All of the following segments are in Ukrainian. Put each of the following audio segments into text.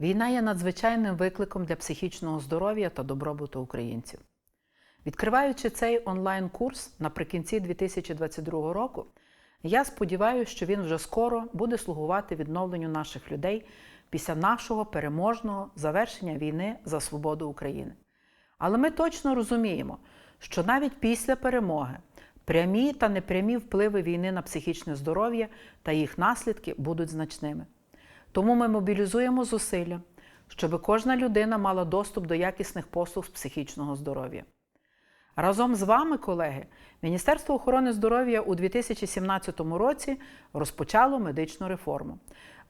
Війна є надзвичайним викликом для психічного здоров'я та добробуту українців. Відкриваючи цей онлайн-курс наприкінці 2022 року, я сподіваюся, що він вже скоро буде слугувати відновленню наших людей після нашого переможного завершення війни за свободу України. Але ми точно розуміємо, що навіть після перемоги прямі та непрямі впливи війни на психічне здоров'я та їх наслідки будуть значними. Тому ми мобілізуємо зусилля, щоб кожна людина мала доступ до якісних послуг з психічного здоров'я. Разом з вами, колеги, Міністерство охорони здоров'я у 2017 році розпочало медичну реформу.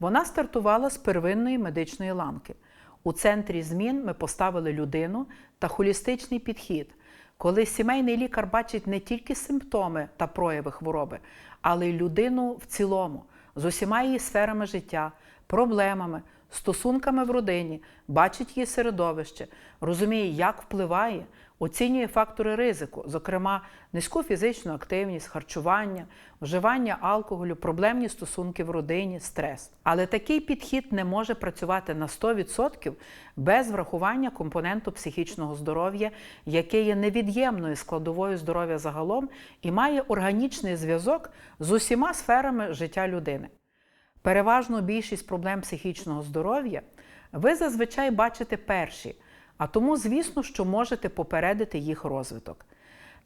Вона стартувала з первинної медичної ланки. У центрі змін ми поставили людину та холістичний підхід, коли сімейний лікар бачить не тільки симптоми та прояви хвороби, але й людину в цілому, з усіма її сферами життя, проблемами, стосунками в родині, бачить її середовище, розуміє, як впливає, оцінює фактори ризику, зокрема низьку фізичну активність, харчування, вживання алкоголю, проблемні стосунки в родині, стрес. Але такий підхід не може працювати на 100% без врахування компоненту психічного здоров'я, яке є невід'ємною складовою здоров'я загалом і має органічний зв'язок з усіма сферами життя людини. Переважну більшість проблем психічного здоров'я ви зазвичай бачите перші, а тому, звісно, що можете попередити їх розвиток.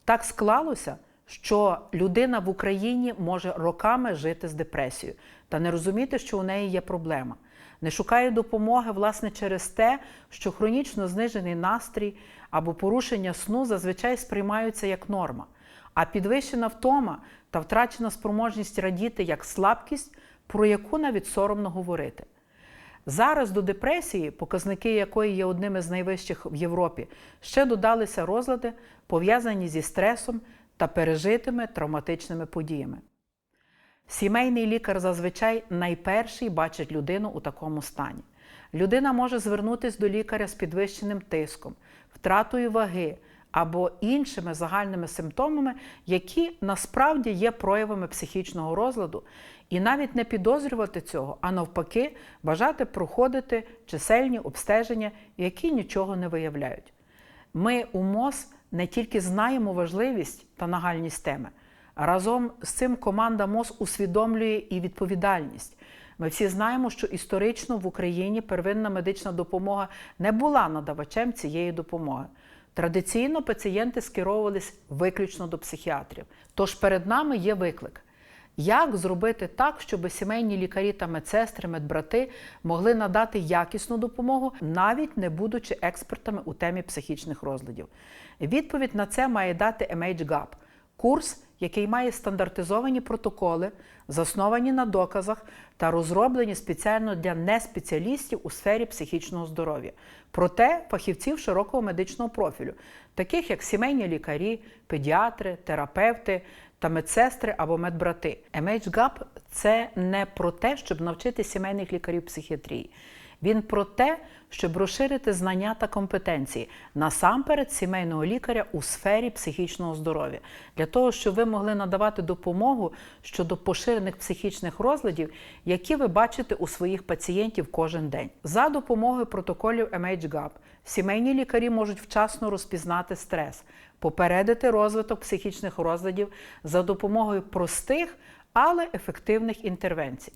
Так склалося, що людина в Україні може роками жити з депресією та не розуміти, що у неї є проблема. Не шукає допомоги, власне, через те, що хронічно знижений настрій або порушення сну зазвичай сприймаються як норма, а підвищена втома та втрачена спроможність радіти як слабкість, про яку навіть соромно говорити. Зараз до депресії, показники якої є одними з найвищих в Європі, ще додалися розлади, пов'язані зі стресом та пережитими травматичними подіями. Сімейний лікар зазвичай найперший бачить людину у такому стані. Людина може звернутися до лікаря з підвищеним тиском, втратою ваги або іншими загальними симптомами, які насправді є проявами психічного розладу, і навіть не підозрювати цього, а навпаки, бажати проходити чисельні обстеження, які нічого не виявляють. Ми у МОЗ не тільки знаємо важливість та нагальність теми, разом з цим команда МОЗ усвідомлює і відповідальність. Ми всі знаємо, що історично в Україні первинна медична допомога не була надавачем цієї допомоги. Традиційно пацієнти скеровувались виключно до психіатрів. Тож перед нами є виклик. Як зробити так, щоб сімейні лікарі та медсестри, медбрати могли надати якісну допомогу, навіть не будучи експертами у темі психічних розладів? Відповідь на це має дати MHGAP – курс, який має стандартизовані протоколи, засновані на доказах та розроблені спеціально для неспеціалістів у сфері психічного здоров'я, проте фахівців широкого медичного профілю, таких як сімейні лікарі, педіатри, терапевти та медсестри або медбрати. MHGAP – це не про те, щоб навчити сімейних лікарів психіатрії. Він про те, щоб розширити знання та компетенції насамперед сімейного лікаря у сфері психічного здоров'я, для того, щоб ви могли надавати допомогу щодо поширених психічних розладів, які ви бачите у своїх пацієнтів кожен день. За допомогою протоколів MHGAP сімейні лікарі можуть вчасно розпізнати стрес, попередити розвиток психічних розладів за допомогою простих, але ефективних інтервенцій.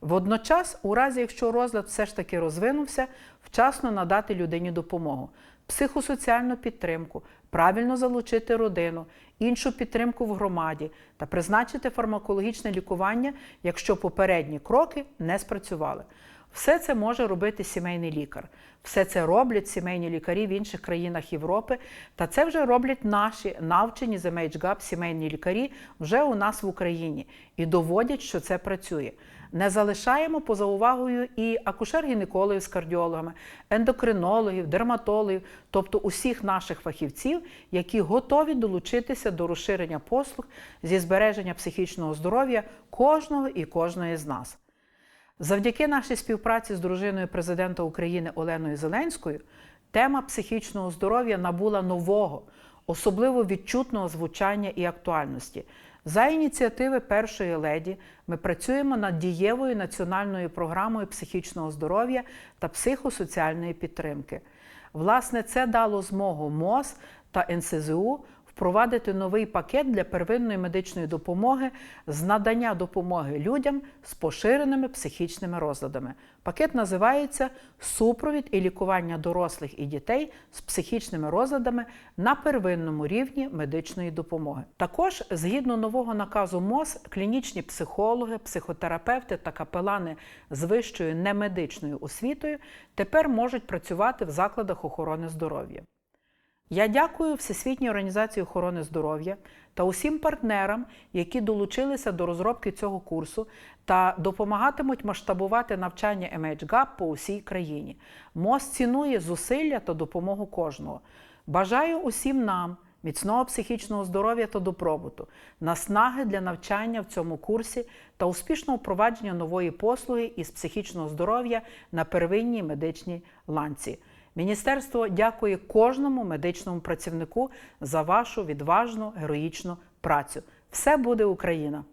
Водночас, у разі, якщо розлад все ж таки розвинувся, вчасно надати людині допомогу, психосоціальну підтримку, правильно залучити родину, іншу підтримку в громаді та призначити фармакологічне лікування, якщо попередні кроки не спрацювали. Все це може робити сімейний лікар. Все це роблять сімейні лікарі в інших країнах Європи. Та це вже роблять наші навчені з MHGAP сімейні лікарі вже у нас в Україні і доводять, що це працює. Не залишаємо поза увагою і акушер-гінекологів з кардіологами, ендокринологів, дерматологів, тобто усіх наших фахівців, які готові долучитися до розширення послуг зі збереження психічного здоров'я кожного і кожної з нас. Завдяки нашій співпраці з дружиною президента України Оленою Зеленською тема психічного здоров'я набула нового, особливо відчутного звучання і актуальності. За ініціативи першої леді ми працюємо над дієвою національною програмою психічного здоров'я та психосоціальної підтримки. Власне, це дало змогу МОЗ та НСЗУ впровадити новий пакет для первинної медичної допомоги з надання допомоги людям з поширеними психічними розладами. Пакет називається Супровід і лікування дорослих і дітей з психічними розладами на первинному рівні медичної допомоги. Також, згідно нового наказу МОЗ, клінічні психологи, психотерапевти та капелани з вищою немедичною освітою тепер можуть працювати в закладах охорони здоров'я. Я дякую Всесвітній організації охорони здоров'я та усім партнерам, які долучилися до розробки цього курсу та допомагатимуть масштабувати навчання MHGAP по усій країні. МОЗ цінує зусилля та допомогу кожного. Бажаю усім нам міцного психічного здоров'я та добробуту, наснаги для навчання в цьому курсі та успішного впровадження нової послуги із психічного здоров'я на первинній медичній ланці. Міністерство дякує кожному медичному працівнику за вашу відважну героїчну працю. Все буде Україна!